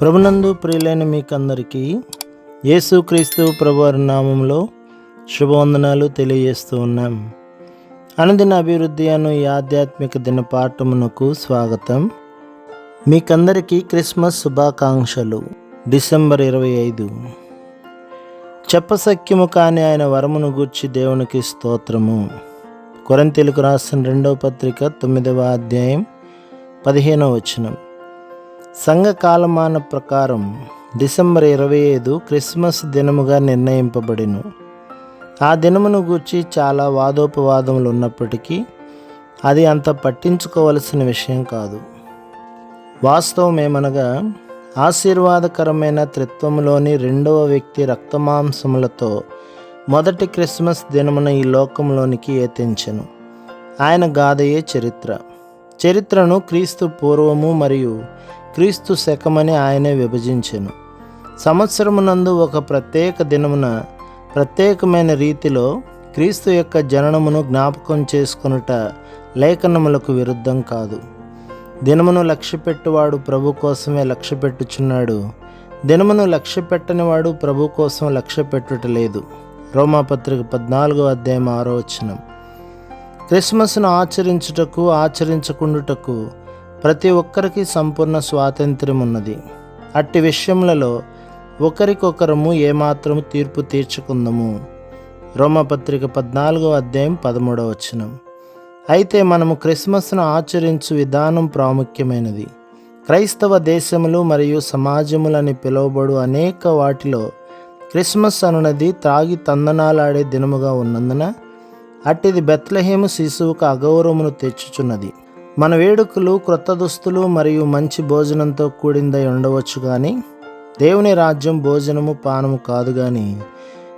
ప్రభునందు ప్రియులైన మీకందరికీ యేసుక్రీస్తు ప్రభువారి నామంలో శుభవందనాలు తెలియజేస్తూ ఉన్నాం. అనుదిన అభివృద్ధి అను ఈ ఆధ్యాత్మిక దిన పాఠమునకు స్వాగతం. మీకందరికీ క్రిస్మస్ శుభాకాంక్షలు. డిసెంబర్ ఇరవై ఐదు. చెప్పసక్యము కాని ఆయన వరమును గూర్చి దేవునికి స్తోత్రము. కొరంతెలుకు రాసిన రెండవ పత్రిక తొమ్మిదవ అధ్యాయం పదిహేనవ వచనం. సంఘ కాలమాన ప్రకారం డిసెంబర్ ఇరవై ఐదు క్రిస్మస్ దినముగా నిర్ణయింపబడిను. ఆ దినమును గూర్చి చాలా వాదోపవాదములు ఉన్నప్పటికీ అది అంత పట్టించుకోవలసిన విషయం కాదు. వాస్తవం ఏమనగా ఆశీర్వాదకరమైన త్రిత్వంలోని రెండవ వ్యక్తి రక్తమాంసములతో మొదటి క్రిస్మస్ దినమున ఈ లోకంలోనికి ఏతించెను ఆయన గాథయే చరిత్ర. చరిత్రను క్రీస్తు పూర్వము మరియు క్రీస్తు శకమని ఆయనే విభజించెను. సంవత్సరమునందు ఒక ప్రత్యేక దినమున ప్రత్యేకమైన రీతిలో క్రీస్తు యొక్క జననమును జ్ఞాపకం చేసుకొనుట లేఖనములకు విరుద్ధం కాదు. దినమును లక్ష్యపెట్టువాడు ప్రభు కోసమే లక్ష్య పెట్టుచున్నాడు దినమును లక్ష్య పెట్టనివాడు ప్రభు కోసం లక్ష్య పెట్టుట లేదు రోమాపత్రిక పద్నాలుగో అధ్యాయం ఆరో వచనం. క్రిస్మస్ను ఆచరించుటకు ఆచరించకుండుటకు ప్రతి ఒక్కరికి సంపూర్ణ స్వాతంత్ర్యం ఉన్నది అట్టి విషయములలో ఒకరికొకరము ఏమాత్రము తీర్పు తీర్చుకుందాము. రోమపత్రిక పద్నాలుగో అధ్యాయం పదమూడవ వచనం. అయితే మనము క్రిస్మస్ను ఆచరించు విధానం ప్రాముఖ్యమైనది. క్రైస్తవ దేశములు మరియు సమాజములని పిలువబడు అనేక వాటిలో క్రిస్మస్ అనున్నది త్రాగి తందనాలాడే దినముగా ఉన్నందున అట్టిది బెత్లహేము శిశువుకు అగౌరవమును తెచ్చుచున్నది. మన వేడుకలు క్రొత్త దుస్తులు మరియు మంచి భోజనంతో కూడిందై ఉండవచ్చు కానీ దేవుని రాజ్యం భోజనము పానము కాదు కానీ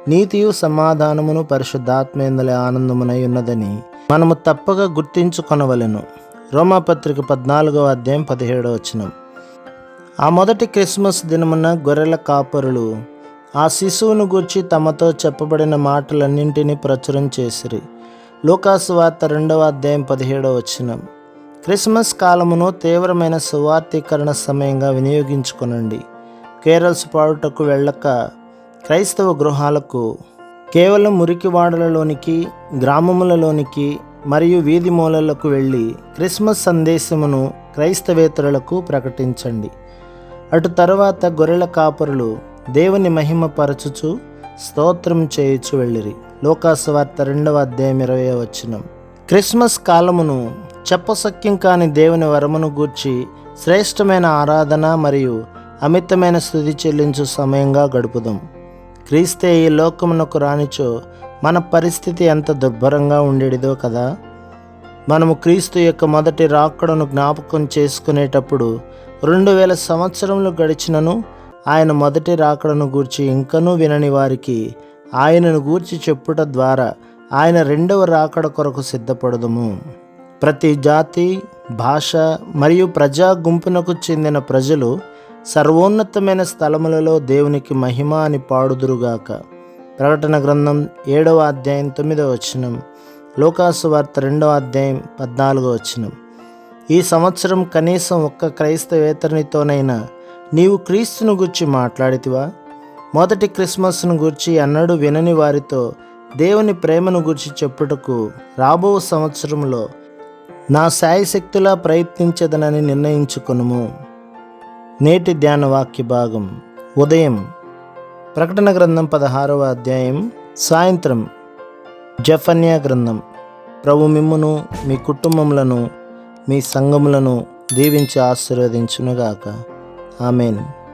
నీతియు సమాధానమును పరిశుద్ధాత్మేందల ఆనందమునై ఉన్నదని మనము తప్పక గుర్తించుకొనవలెను. రోమాపత్రిక పద్నాలుగవ అధ్యాయం పదిహేడవ వచనం. ఆ మొదటి క్రిస్మస్ దినమున గొర్రెల కాపరులు ఆ శిశువును గూర్చి తమతో చెప్పబడిన మాటలన్నింటినీ ప్రచురం చేసిరి. లోకాసు వార్త రెండవ అధ్యాయం పదిహేడవ వచనం. క్రిస్మస్ కాలమును తీవ్రమైన సువార్థీకరణ సమయంగా వినియోగించుకొనండి. కేరల్స్ పాడుటకు వెళ్ళక క్రైస్తవ గృహాలకు కేవలం మురికివాడలలోనికి గ్రామములలోనికి మరియు వీధి మూలలకు వెళ్ళి క్రిస్మస్ సందేశమును క్రైస్తవేతరులకు ప్రకటించండి. అటు తర్వాత గొర్రెల కాపరులు దేవుని మహిమపరచుచు స్తోత్రం చేయుచు వెళ్ళిరి. లోకాసువార్త రెండవ అధ్యాయం ఇరవై వచ్చినం క్రిస్మస్ కాలమును చెప్పసక్యం కాని దేవుని వరమును గూర్చి శ్రేష్టమైన ఆరాధన మరియు అమితమైన స్థుతి చెల్లించు సమయంగా గడుపుదాం. క్రీస్తే ఈ లోకమునకు రానిచో మన పరిస్థితి ఎంత దుర్భరంగా ఉండేదో కదా. మనము క్రీస్తు యొక్క మొదటి రాకడను జ్ఞాపకం చేసుకునేటప్పుడు రెండు వేల సంవత్సరములు గడిచినను ఆయన మొదటి రాకడను గూర్చి ఇంకనూ వినని వారికి ఆయనను గూర్చి చెప్పుట ద్వారా ఆయన రెండవ రాకడ కొరకు సిద్ధపడదుము. ప్రతి జాతి భాష మరియు ప్రజా గుంపునకు చెందిన ప్రజలు సర్వోన్నతమైన స్థలములలో దేవునికి మహిమ అని పాడుదురుగాక. ప్రకటన గ్రంథం ఏడవ అధ్యాయం తొమ్మిదవ వచనం లోకాసు వార్త రెండవ అధ్యాయం పద్నాలుగో వచనం. ఈ సంవత్సరం కనీసం ఒక్క క్రైస్తవేతరునితోనైనా నీవు క్రీస్తును గూర్చి మాట్లాడితివా? మొదటి క్రిస్మస్ను గూర్చి అన్నడు వినని వారితో దేవుని ప్రేమను గూర్చి చెప్పుటకు రాబో సంవత్సరంలో నా శాయశక్తులా ప్రయత్నించదనని నిర్ణయించుకునుము. నేటి ధ్యాన వాక్య భాగం. ఉదయం. ప్రకటన గ్రంథం పదహారవ అధ్యాయం. సాయంత్రం. జఫన్యా గ్రంథం. ప్రభు మిమ్మును మీ కుటుంబములను మీ సంఘములను దీవించి ఆశీర్వదించునుగాక. ఆమెను.